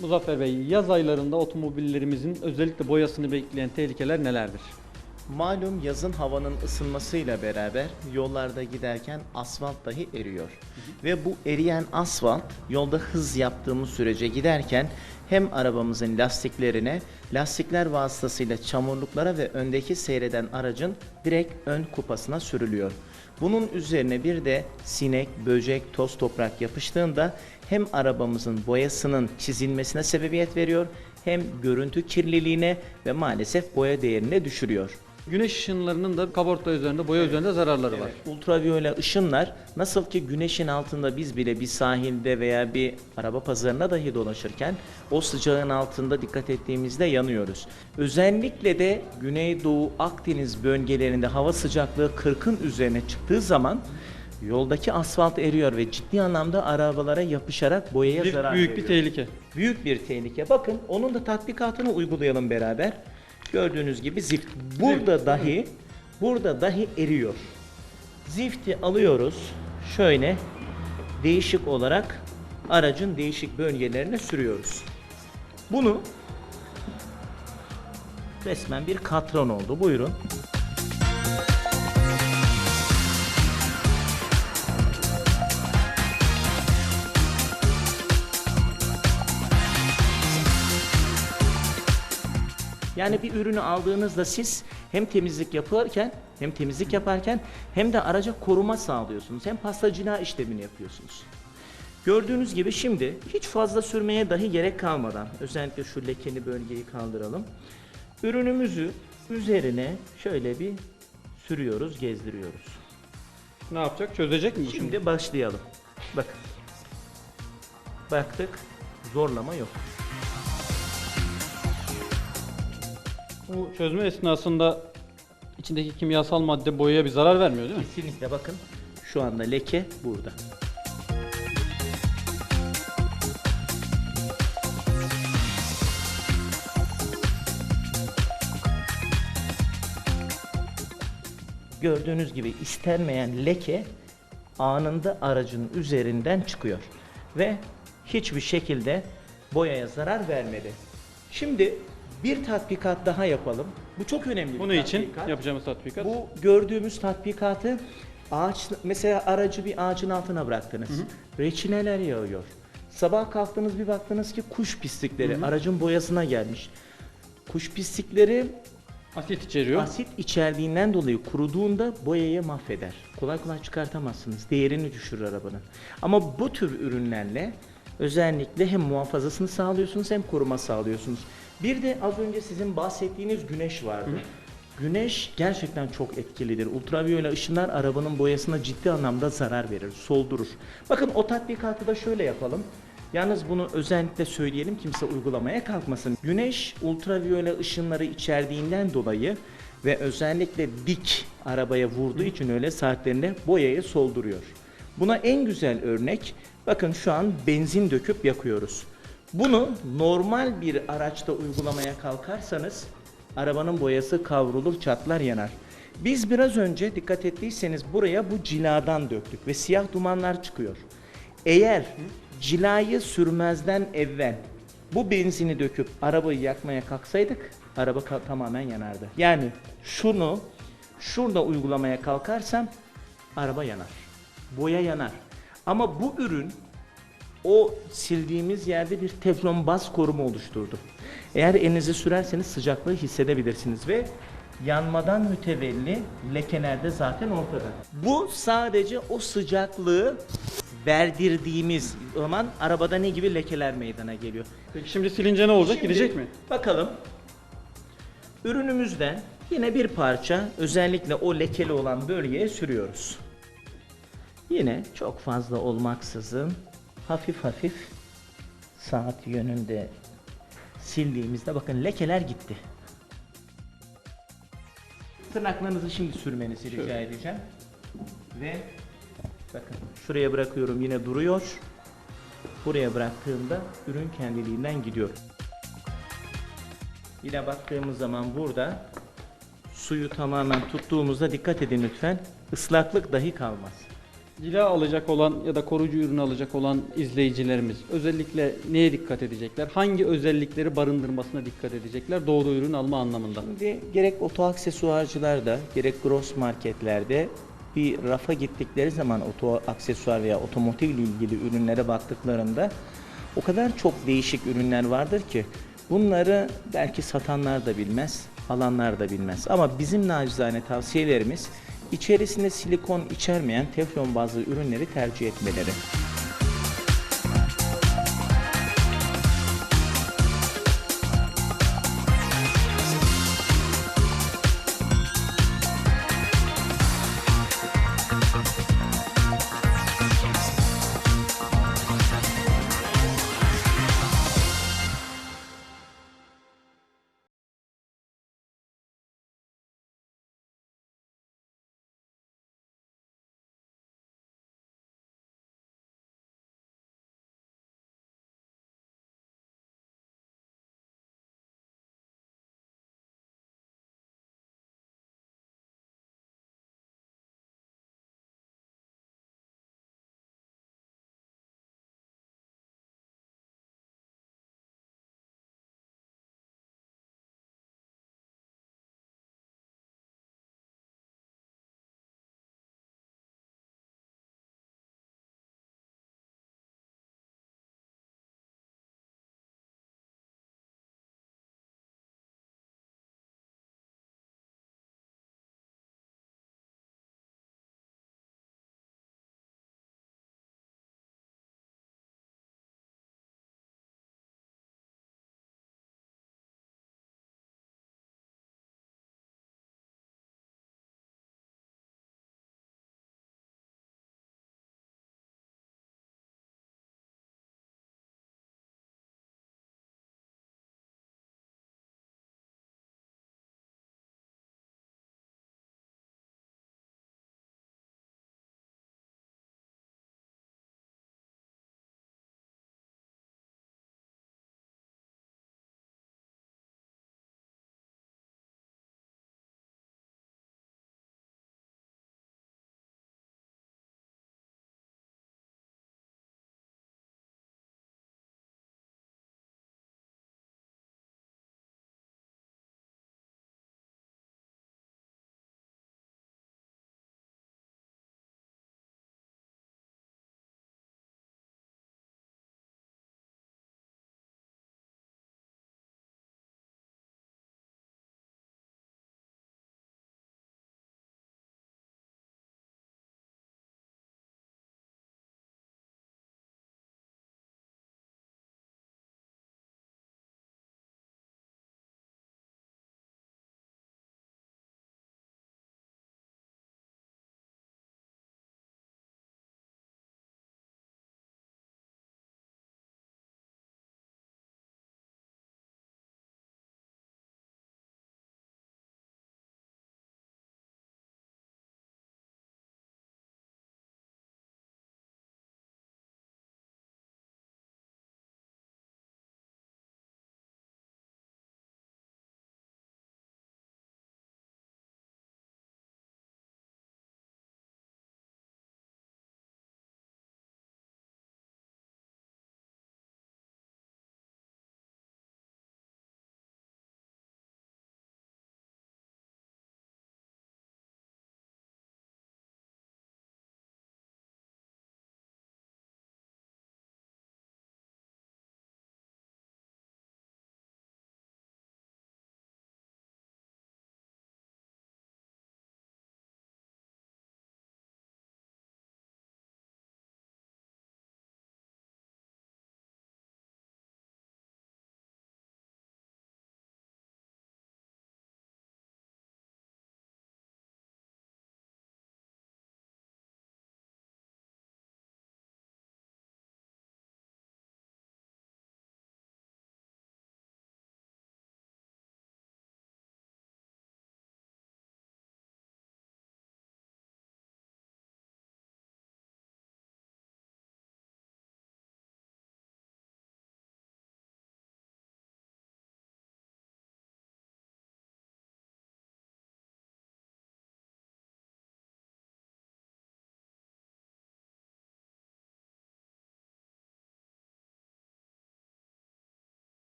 Muzaffer Bey, yaz aylarında otomobillerimizin özellikle boyasını bekleyen tehlikeler nelerdir? Malum yazın havanın ısınmasıyla beraber yollarda giderken asfalt dahi eriyor. Ve bu eriyen asfalt yolda hız yaptığımız sürece giderken hem arabamızın lastiklerine, lastikler vasıtasıyla çamurluklara ve öndeki seyreden aracın direkt ön kupasına sürülüyor. Bunun üzerine bir de sinek, böcek, toz toprak yapıştığında hem arabamızın boyasının çizilmesine sebebiyet veriyor hem görüntü kirliliğine ve maalesef boya değerine düşürüyor. Güneş ışınlarının da kaporta üzerinde, boya üzerinde zararları var. Ultraviyole ışınlar nasıl ki güneşin altında biz bile bir sahilde veya bir araba pazarına dahi dolaşırken o sıcağın altında dikkat ettiğimizde yanıyoruz. Özellikle de Güneydoğu Akdeniz bölgelerinde hava sıcaklığı 40'ın üzerine çıktığı zaman yoldaki asfalt eriyor ve ciddi anlamda arabalara yapışarak boyaya Bir, zarar büyük bir veriyor. tehlike. Büyük bir tehlike. Bakın onun da tatbikatını uygulayalım beraber. Gördüğünüz gibi zift. Burada dahi burada dahi eriyor. Zifti alıyoruz. Şöyle değişik olarak aracın değişik bölgelerine sürüyoruz. Bunu resmen bir katran oldu. Buyurun. Yani bir ürünü aldığınızda siz hem temizlik yaparken hem temizlik yaparken hem de araca koruma sağlıyorsunuz. Hem pastacılığa işlemini yapıyorsunuz. Gördüğünüz gibi şimdi hiç fazla sürmeye dahi gerek kalmadan özellikle şu lekeli bölgeyi kaldıralım. Ürünümüzü üzerine şöyle bir sürüyoruz, gezdiriyoruz. Ne yapacak? Çözecek mi bu şimdi? Şimdi başlayalım. Bakın. Baktık. Zorlama yok. Bu çözme esnasında içindeki kimyasal madde boyaya bir zarar vermiyor değil mi? Kesinlikle bakın. Şu anda leke burada. Gördüğünüz gibi istenmeyen leke anında aracın üzerinden çıkıyor ve hiçbir şekilde boyaya zarar vermedi. Şimdi bir tatbikat daha yapalım. Bu çok önemli bir Bunun için tatbikat. yapacağımız tatbikat. Bu gördüğümüz tatbikatı ağaç mesela aracı bir ağacın altına bıraktınız. Reçineler yağıyor. Sabah kalktınız bir baktınız ki kuş pislikleri aracın boyasına gelmiş. Kuş pislikleri asit içeriyor. asit içerdiğinden dolayı kuruduğunda boyayı mahveder. Kolay kolay çıkartamazsınız. Değerini düşürür arabanın. Ama bu tür ürünlerle özellikle hem muhafazasını sağlıyorsunuz hem koruma sağlıyorsunuz. Bir de az önce sizin bahsettiğiniz güneş vardı. Güneş gerçekten çok etkilidir. Ultraviyole ışınlar arabanın boyasına ciddi anlamda zarar verir, soldurur. Bakın o tatbikatı da şöyle yapalım. Yalnız bunu özellikle söyleyelim kimse uygulamaya kalkmasın. Güneş ultraviyole ışınları içerdiğinden dolayı ve özellikle dik arabaya vurduğu için öyle saatlerinde boyayı solduruyor. Buna en güzel örnek bakın şu an benzin döküp yakıyoruz. Bunu normal bir araçta uygulamaya kalkarsanız arabanın boyası kavrulur, çatlar, yanar. Biz biraz önce dikkat ettiyseniz buraya bu ciladan döktük ve siyah dumanlar çıkıyor. Eğer cilayı sürmezden evvel bu benzini döküp arabayı yakmaya kalksaydık araba ka- tamamen yanardı. Yani şunu şurada uygulamaya kalkarsam araba yanar. Boya yanar. Ama bu ürün o sildiğimiz yerde bir teflon baz koruma oluşturdu. Eğer elinizi sürerseniz sıcaklığı hissedebilirsiniz ve yanmadan mütevelli lekeler de zaten ortada. Bu sadece o sıcaklığı verdirdiğimiz zaman arabada ne gibi lekeler meydana geliyor. Peki şimdi silince ne olacak? Şimdi Gidecek mi? Bakalım. Ürünümüzden yine bir parça özellikle o lekeli olan bölgeye sürüyoruz. Yine çok fazla olmaksızın hafif hafif saat yönünde sildiğimizde bakın lekeler gitti. Tırnaklarınızı şimdi sürmenizi rica Şöyle. edeceğim. Ve bakın şuraya bırakıyorum yine duruyor. Buraya bıraktığımda ürün kendiliğinden gidiyor. Yine baktığımız zaman burada suyu tamamen tuttuğumuzda dikkat edin lütfen ıslaklık dahi kalmaz. Cila alacak olan ya da koruyucu ürün alacak olan izleyicilerimiz özellikle neye dikkat edecekler? Hangi özellikleri barındırmasına dikkat edecekler doğru ürün alma anlamında? Şimdi gerek oto aksesuarcılarda gerek gross marketlerde bir rafa gittikleri zaman oto aksesuar veya otomotiv ile ilgili ürünlere baktıklarında o kadar çok değişik ürünler vardır ki bunları belki satanlar da bilmez, alanlar da bilmez. Ama bizim nacizane tavsiyelerimiz içerisinde silikon içermeyen teflon bazlı ürünleri tercih etmeleri.